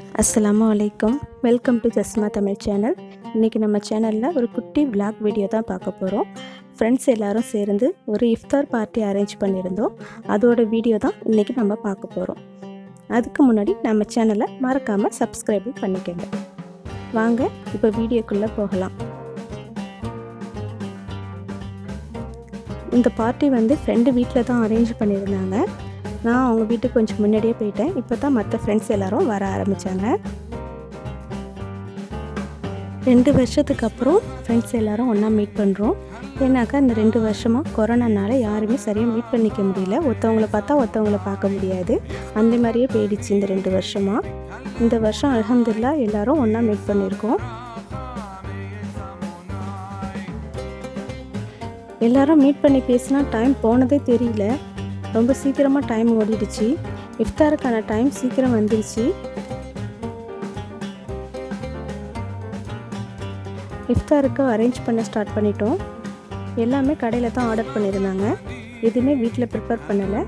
அஸ்லாம் வலைக்கம் welcome to Jasma Tamil channel இன்றைக்கி நம்ம சேனலில் ஒரு குட்டி விளாக் வீடியோ தான் பார்க்க போகிறோம் ஃப்ரெண்ட்ஸ் எல்லோரும் சேர்ந்து ஒரு இஃப்தார் பார்ட்டி அரேஞ்ச் பண்ணியிருந்தோம். அதோட வீடியோ தான் இன்றைக்கி நம்ம பார்க்க போகிறோம் அதுக்கு முன்னாடி நம்ம சேனலை மறக்காமல் சப்ஸ்கிரைப் பண்ணிக்கங்க. வாங்க இப்போ வீடியோக்குள்ளே போகலாம். இந்த பார்ட்டி வந்து ஃப்ரெண்டு வீட்டில் தான் அரேஞ்ச் பண்ணியிருந்தாங்க. நான் அவங்க வீட்டுக்கு கொஞ்சம் முன்னாடியே போயிட்டேன். இப்போ தான் மற்ற ஃப்ரெண்ட்ஸ் எல்லாரும் வர ஆரம்பித்தாங்க ரெண்டு வருஷத்துக்கு அப்புறம் ஃப்ரெண்ட்ஸ் எல்லாரும் ஒன்றா மீட் பண்ணுறோம் ஏன்னாக்கா இந்த ரெண்டு வருஷமாக கொரோனானால யாருமே சரியாக மீட் பண்ணிக்க முடியல. ஒருத்தவங்கள பார்த்தா ஒருத்தவங்கள பார்க்க முடியாது. அந்த மாதிரியே போயிடுச்சு இந்த ரெண்டு வருஷமாக இந்த வருஷம் அலமதுல்லா எல்லாரும் ஒன்றா மீட் பண்ணியிருக்கோம் எல்லாரும் மீட் பண்ணி பேசினா டைம் போனதே தெரியல. ரொம்ப சீக்கிரமாக டைம் ஓடிடுச்சு. இஃப்தாருக்கான டைம் சீக்கிரம் வந்துடுச்சு இஃப்தாருக்கு அரேஞ்ச் பண்ண ஸ்டார்ட் பண்ணிட்டோம். எல்லாமே கடையில் தான் ஆர்டர் பண்ணியிருந்தாங்க எதுவுமே வீட்டில் ப்ரிப்பேர் பண்ணலை.